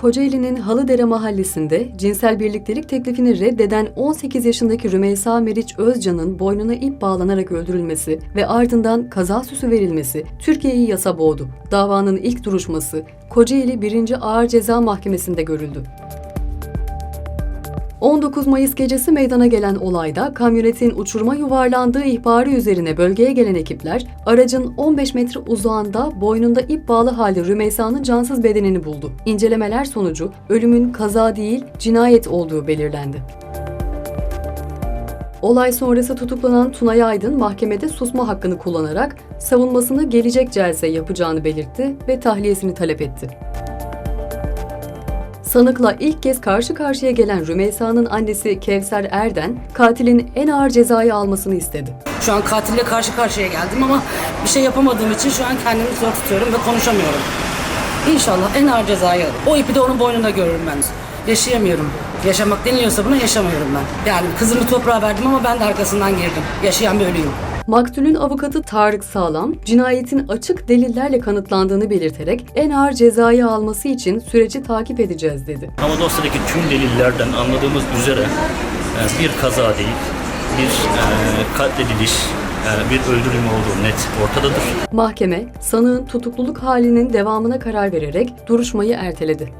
Kocaeli'nin Halıdere mahallesinde cinsel birliktelik teklifini reddeden 18 yaşındaki Rümeysa Meriç Özcan'ın boynuna ip bağlanarak öldürülmesi ve ardından kaza süsü verilmesi Türkiye'yi yasa boğdu. Davanın ilk duruşması Kocaeli 1. Ağır Ceza Mahkemesi'nde görüldü. 19 Mayıs gecesi meydana gelen olayda kamyonetin uçuruma yuvarlandığı ihbarı üzerine bölgeye gelen ekipler aracın 15 metre uzağında boynunda ip bağlı halde Rümeysa'nın cansız bedenini buldu. İncelemeler sonucu ölümün kaza değil cinayet olduğu belirlendi. Olay sonrası tutuklanan Tunay Aydın mahkemede susma hakkını kullanarak savunmasını gelecek celse yapacağını belirtti ve tahliyesini talep etti. Sanıkla ilk kez karşı karşıya gelen Rümeysa'nın annesi Kevser Erden, katilin en ağır cezayı almasını istedi. Şu an katille karşı karşıya geldim ama bir şey yapamadığım için şu an kendimi zor tutuyorum ve konuşamıyorum. İnşallah en ağır cezayı alır. O ipi de onun boynunda görürüm ben. Yaşayamıyorum. Yaşamak deniliyorsa buna yaşamıyorum ben. Yani kızımı toprağa verdim ama ben de arkasından girdim. Yaşayan bir ölüyüm. Maktulün avukatı Tarık Sağlam, cinayetin açık delillerle kanıtlandığını belirterek en ağır cezayı alması için süreci takip edeceğiz dedi. Ama dosyadaki tüm delillerden anladığımız üzere e, bir kaza değil, bir e, katlediliş, e, bir öldürülme olduğu net ortadadır. Mahkeme, sanığın tutukluluk halinin devamına karar vererek duruşmayı erteledi.